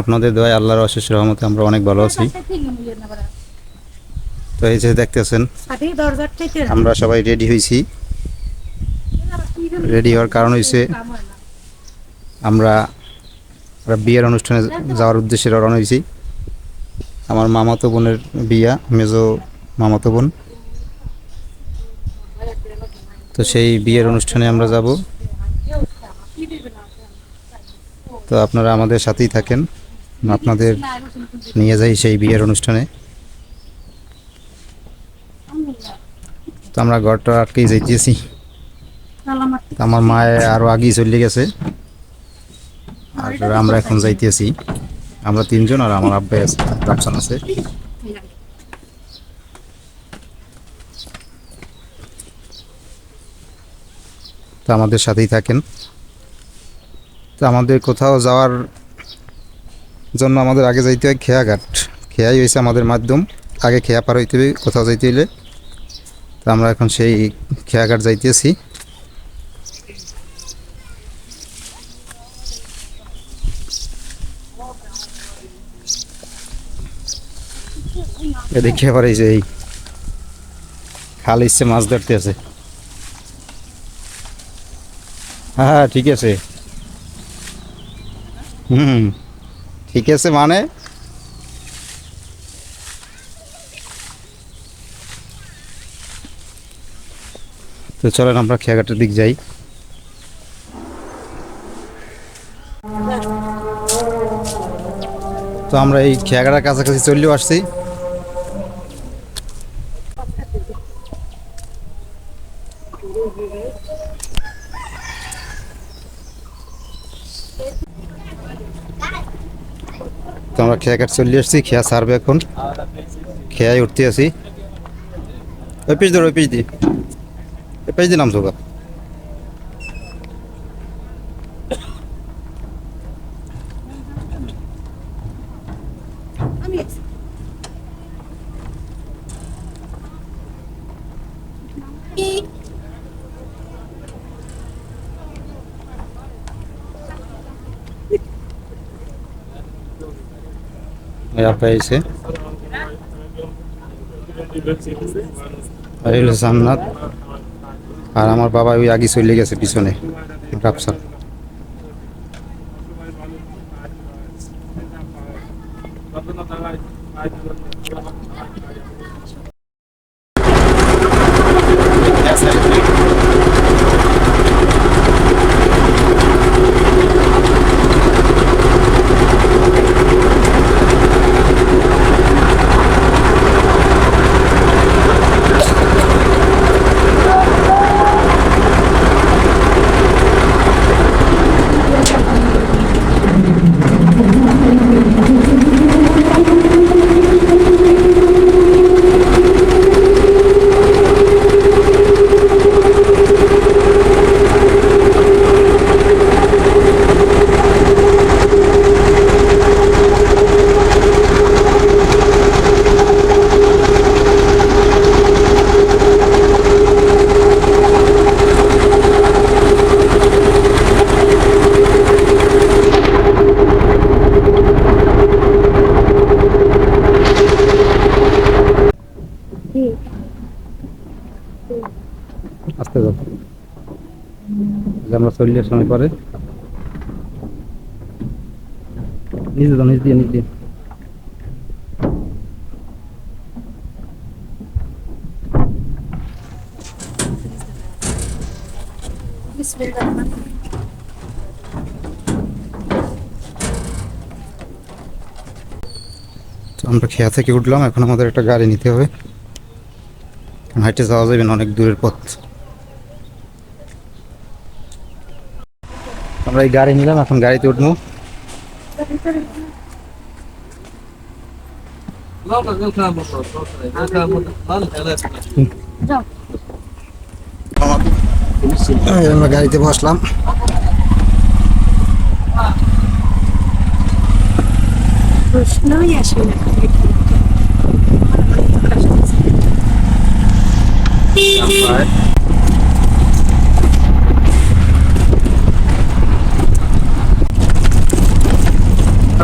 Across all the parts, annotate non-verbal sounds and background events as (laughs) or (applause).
আপনাদের দোয়ায় আল্লাহর অশেষ রহমতে আমরা অনেক ভালো আছি। তো এই যে দেখতেছেন, আমরা সবাই রেডি হয়েছি রেডি হওয়ার কারণ হয়েছে আমরা বিয়ের অনুষ্ঠানে যাওয়ার উদ্দেশ্যে রওনা হয়েছি আমার মামাতো বোনের বিয়া, মেজো মামাতো বোন। তো সেই বিয়ের অনুষ্ঠানে আমরা যাব। তো আপনারা আমাদের সাথেই থাকেন। আপনাদের নিয়ে যাই সেই বিয়ের অনুষ্ঠানে। তো আমরা ঘরটা আটকেই যাইতেছি। আমার মায়ে আরও আগেই চলে গেছে। আর আমরা এখন যাইতেছি। আমরা তিনজন আর আমার আব্বাই আছে রাফসান আছে। তো আমাদের সাথেই থাকেন। তো আমাদের কোথাও যাওয়ার জন্য আমাদের আগে যাইতে হয় খেয়াঘাট। খেয়াই হয়েছে আমাদের মাধ্যম। আগে খেয়া পার হইতে হবে কোথাও যাইতে হইলে। তো আমরা এখন সেই খেয়াঘাট যাইতেছি। দেখে এই যে এই খাল ইচ্ছে মাছ ধরতে আছে। হ্যাঁ হ্যাঁ ঠিক আছে। হুম। ঠিক আছে মানে? তো চলেন আমরা খেয়াঘাটের দিক যাই। তো আমরা এই খেয়াঘাটার কাছাকাছি চলেও আসছি। তো আমরা খেয়াঘাট চলে আসছি, খেয়া সারবে এখন। খেয়াই উঠতে আছি ওই পিস ধর ওই পিস দি ওই পিস দিলাম সোগা ওই আপা এসে আর এলো সামনাথ আর আমার বাবা ওই আগে চলে গেছে পিছনে রাফসান আসতে যাও যে আমরা চল্লিশ সময় পরে নিজে দাও নিজ দিয়ে নিজ দিয়ে। তো আমরা খেয়া থেকে উঠলাম, এখন আমাদের একটা গাড়ি নিতে হবে। হাইটে যাওয়া যাবে অনেক দূরের পথ। আমরা এই গাড়ি নিলাম এখন গাড়িতে উঠবো। আমরা গাড়িতে বসলাম। প্রশ্নই আসে না।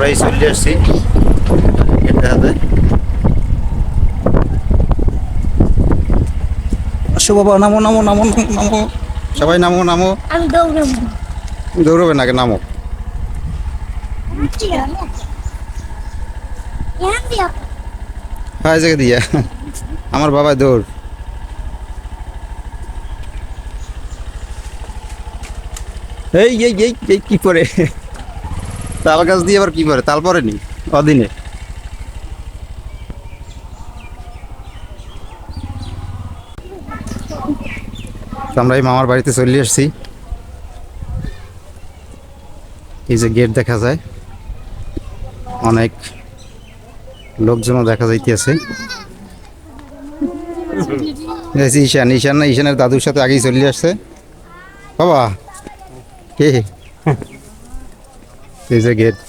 আমরা এই চলে আসছি। বাবা নামো নামো নামো নামো সবাই নামো নামো। আমি দৌড়বে। নাকি নামো। হ্যাঁ জায়গা দিয়া। আমার বাবা দৌড়। এই এই এই কি করে তাল গাছ দিয়ে আবার কি করে? তাল পরেনি অদিনে তো আমরা এই মামার বাড়িতে চলে আসছি এই যে গেট দেখা যায়। অনেক লোকজনও দেখা যাইতেছে। ঈশান ঈশান না, ঈশানের দাদুর সাথে আগেই চলে আসছে। বাবা, কে? এই যে গেট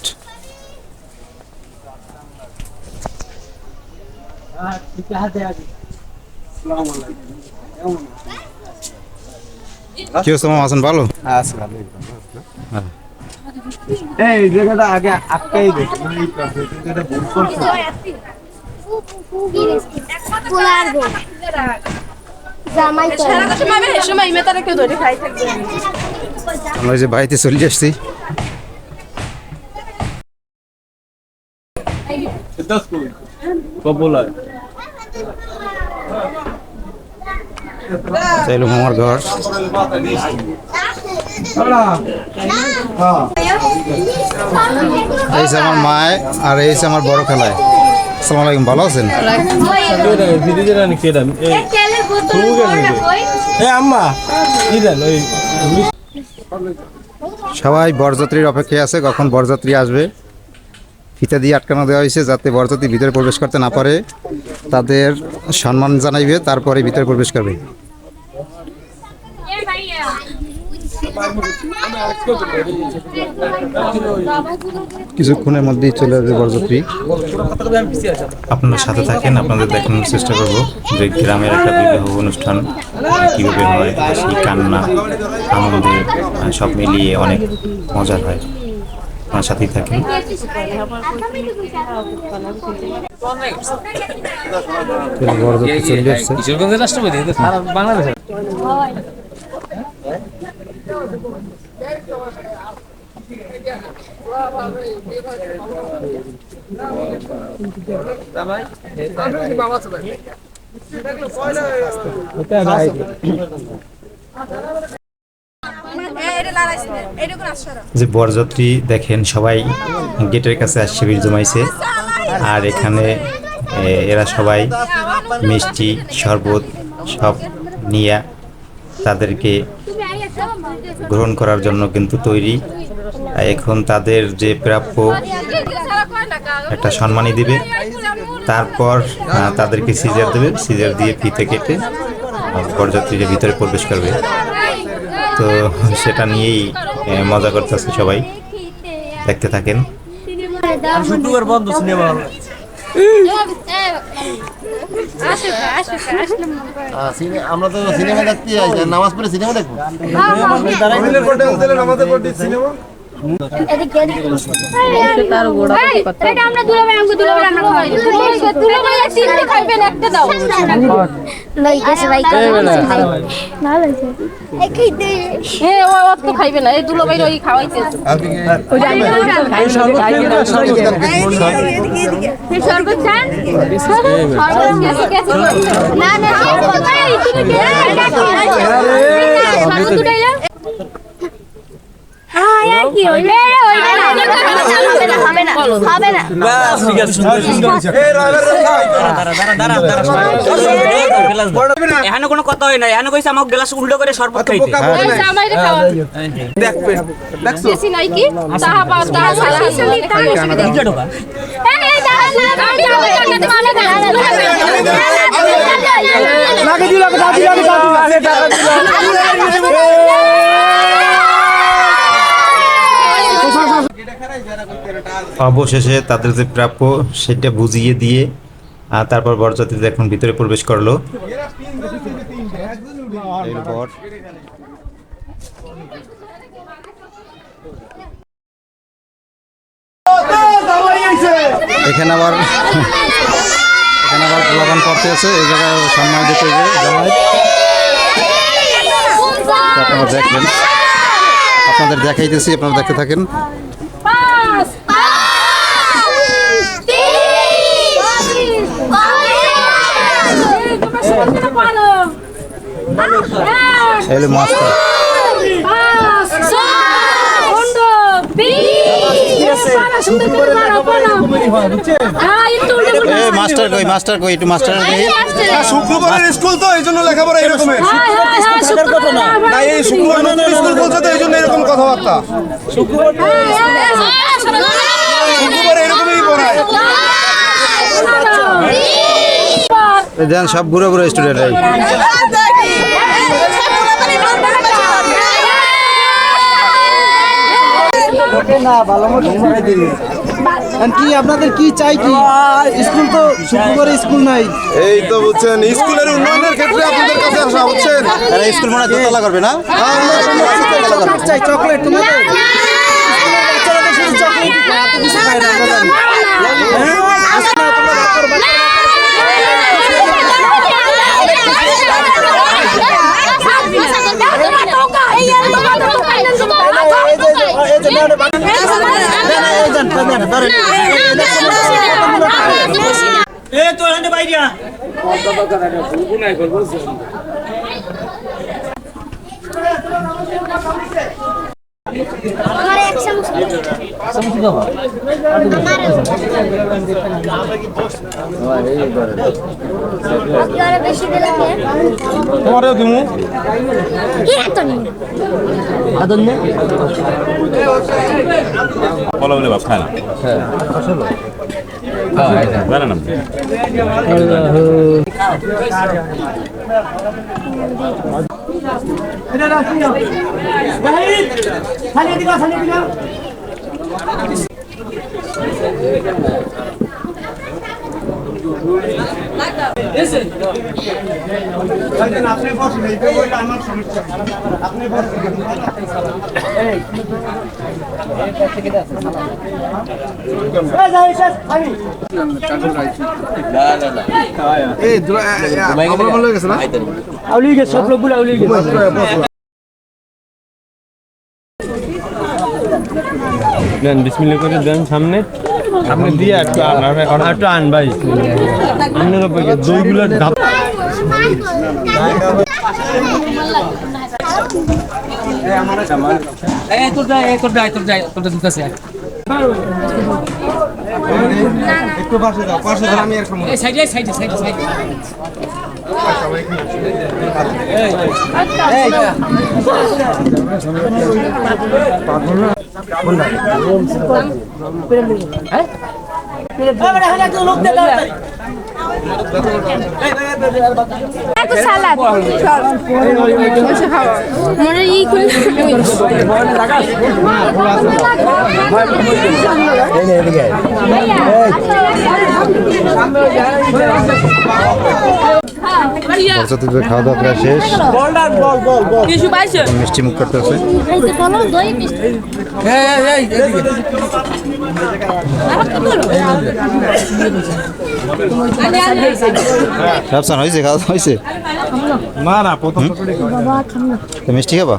কি হচ্ছে মামা আছেন ভালো? এই জায়গাটা আগে আটকাই আমরা এই যে বাড়িতে চলে আসছি। কবুলার চাইলো মামার ঘর। এই যে আমার মায় আর এই যে আমার বড় খেলায়। আসসালামু আলাইকুম ভালো আছেন? সবাই বরযাত্রীর অপেক্ষায় আছে কখন বরযাত্রী আসবে? ফিতা দিয়ে আটকানো দেওয়া হয়েছে যাতে বরযাত্রী ভিতরে প্রবেশ করতে না পারে। তাদের সম্মান জানাইবে, তারপরে ভিতরে প্রবেশ করবে। কিছুক্ষণের মধ্যেই চলে আসবে বরযাত্রী। আপনাদের সাথে থাকেন, আপনাদের দেখানোর চেষ্টা করব যে গ্রামের একটা বিবাহ অনুষ্ঠান কীভাবে হয়, সেই কান্না, আনন্দে সব মিলিয়ে অনেক মজার হয়। আমার সাথেই সারা বাংলাদেশে যে বরযাত্রী দেখেন, সবাই গেটের কাছে ভিড় জমাইছে। আর এখানে এরা সবাই মিষ্টি, শরবত সব নিয়ে তাদেরকে গ্রহণ করার জন্য কিন্তু তৈরি। এখন তাদের যে প্রাপ্য একটা সম্মানই দিবে। তারপর তাদেরকে সিজার দেবে। সিজার দিয়ে ফিতে কেটে বরযাত্রীরা ভিতরে প্রবেশ করবে। তো সেটা নিয়েই মজা করতেছে সবাই। দেখতে থাকেন। শুক্রবার বন্ধ সিনেমা আমরা তো সিনেমা দেখতে যাই নামাজ পড়ে সিনেমা দেখব? ভাই ভাই খাইবে না এই দুলো বাইরে ওই খাওয়াইতে শরবত চান না না এখানে কোনো কথা হয় না এখানে কইছে আমাকে গ্লাস উল্টো করে শরবত খাইতে দেখবে দেখছ নাই কি তাহা পা তাহা সালা হাসলি তাহা দুইটা ঢোকা এই এই দাঁড়া দাঁড়া আমি যাব টাকা মানে দাঁড়া লাগে দিল দাদি লাগে দাদি অবশেষে তাদের যে প্রাপ্য সেটা বুঝিয়ে দিয়ে আর তারপর বরযাত্রীরা এখন ভিতরে প্রবেশ করল। এখানে আবার এখানে আবার পোলাপান করতে আছে, এই জায়গায় সম্মান দিতে জামাই। আপনারা দেখবেন। আপনাদের দেখাইতেছি, আপনারা দেখতে থাকেন। এই হলো মাস্টার কই মাস্টার কই একটু মাস্টার শুক্রবারের স্কুল তো এই জন্য লেখাপড়া এরকমের না এই শুক্রবার স্কুল বলছে তো এই জন্য এরকম কথাবার্তা। শুক্রবার এরকমই পড়ায়। দেন সব বুড়ো বুড়ো স্টুডেন্ট এই কি আপনাদের কি চাই কি স্কুল তো শুক্রবারে স্কুল নাই এই তো বুঝছেন স্কুলের উন্নয়নের ক্ষেত্রে আপনাদের কাছে আসা হচ্ছেন স্কুল মনে হয় দোতলা করবে না চাই চকলেট তোমাদের বাচ্চারা তো শুধু চকলেট খায়, এত কিছু খায় না, আমরা জানি। এ বাইরিয়া আমার এক চামচ আমার বেশি দিলে তোমারও দিমু কি এত বলা বলে বাপ খায় না। জানেন আপনি এই দুলা আমরা সব আউলি গেছে। দেন করে দেন সামনে। সামনে দিয়ে একটু একটু আন ভাই। আপনার দইগুলো ধাপ এই তোর যা তোর যা তোর যা তোর দুটো আছে একটু পাশে দাও পাশে দাও আমি আর খাব সাইডে সাইডে সাইডে সাইডে। একটা সালাদ। চল বসে খাওয়া মনে ই করে বাচ্চাদের খাওয়া দাওয়া প্রায় শেষ। মিষ্টি মুখ করতেছে বলো দই হয়েছে খাওয়া হয়েছে না না প্রথম তো মিষ্টি খাবা?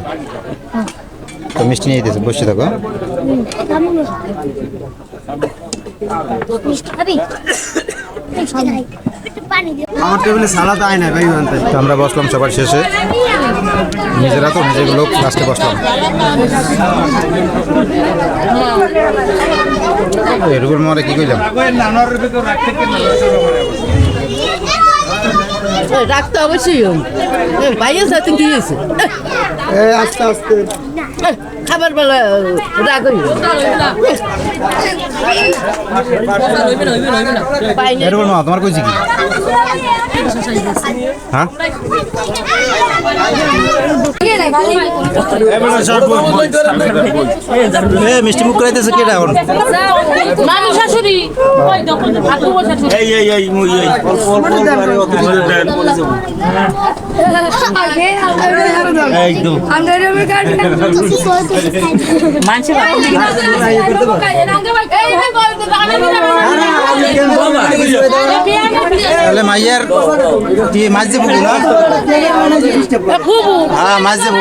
তো মিষ্টি নিয়ে দিয়েছে বসে থাকো হ্যাঁ? মিষ্টি খাবি? আমার টেবিলে সালাদ আয় না ভাই তো আমরা বসলাম সবার শেষে। নিজেরা তো নিজেগুলো লাস্টে বসলাম। এরকম মানে কি কইলাম? রাখতে অবশ্যই ভাইয়ের সাথে কি হয়েছে? আস্তে আস্তে। খাবার বেলা হইল এরকম না তোমার কইছি কি? হ্যাঁ? মিষ্টি মুখ করাইতেছে কেটা এখন? মাইয়ার মাছ দিয়ে বুকু না? হ্যাঁ মাছ এই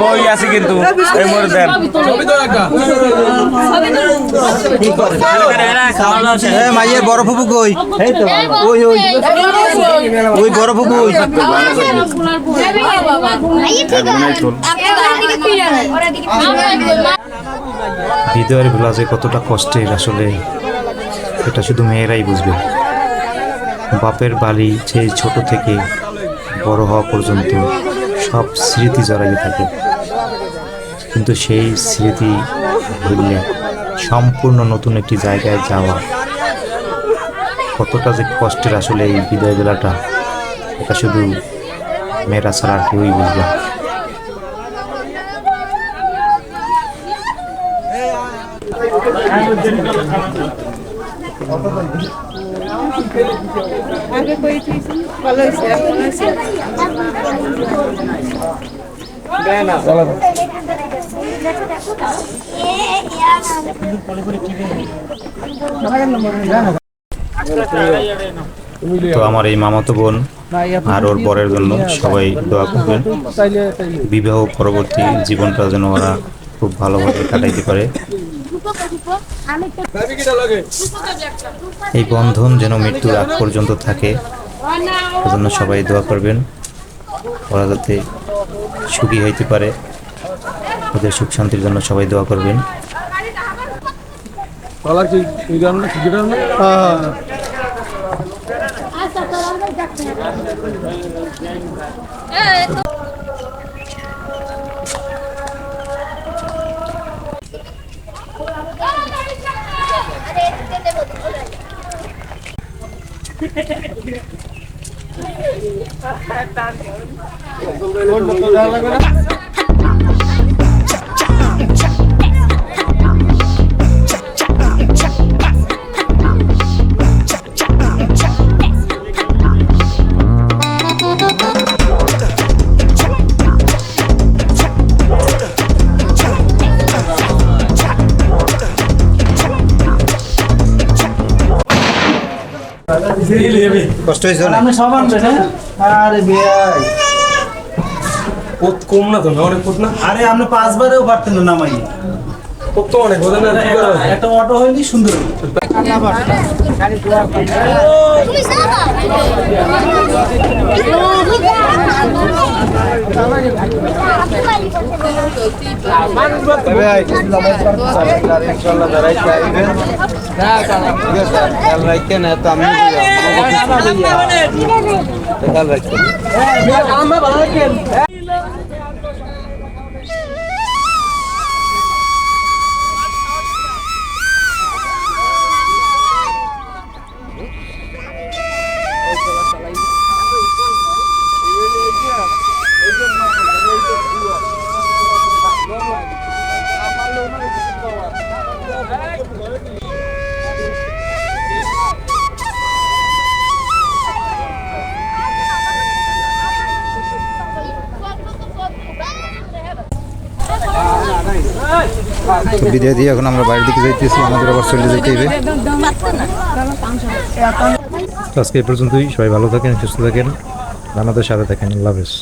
বই আছে কিন্তু মাইয়ার বড় ফুপু কই ওই ওই ওই বড় ফুপু হৃদয়ের ভোলা যে কতটা কষ্টের আসলে এটা শুধু মেয়েরাই বুঝবে। বাপের বাড়ি সেই ছোট থেকে বড় হওয়া পর্যন্ত সব স্মৃতি জড়াইতে থাকে। কিন্তু সেই স্মৃতি ভুললে সম্পূর্ণ নতুন একটি জায়গায় যাওয়া কতটা যে কষ্টের আসলে এই বিদায় বেলাটা এটা শুধু মেয়েরা ছাড়া কেউই বুঝবে। তো আমার এই মামাতো বোন আর ওর বরের জন্য সবাই দোয়া করবেন। বিবাহ পরবর্তী জীবনটা যেন ওরা খুব ভালোভাবে কাটাইতে পারে। এই বন্ধন যেন মৃত্যুর আগ পর্যন্ত থাকে সেজন্য সবাই দোয়া করবেন। ওরা যাতে সুখী হইতে পারে ওদের সুখ শান্তির জন্য সবাই দোয়া করবেন। (laughs) লাগবে না? কষ্ট হয়েছে? আমি সব আনবে না আরে ভাই। কত কম না তো অনেক কত না? আরে আপনি পাঁচবারেও পারতেন না নামাই। খুব তো অনেক ওদের একটা অটো হয়নি সুন্দর খেয়াল রাখেন বিদায় দিয়ে এখন আমরা বাইরের দিকে যাইতেছি। আমাদের আবার চলে যেতে হবে। আজকে এই পর্যন্তই। সবাই ভালো থাকেন, সুস্থ থাকেন। আমাদের সাথে থাকেন। আল্লাহ হাফেজ।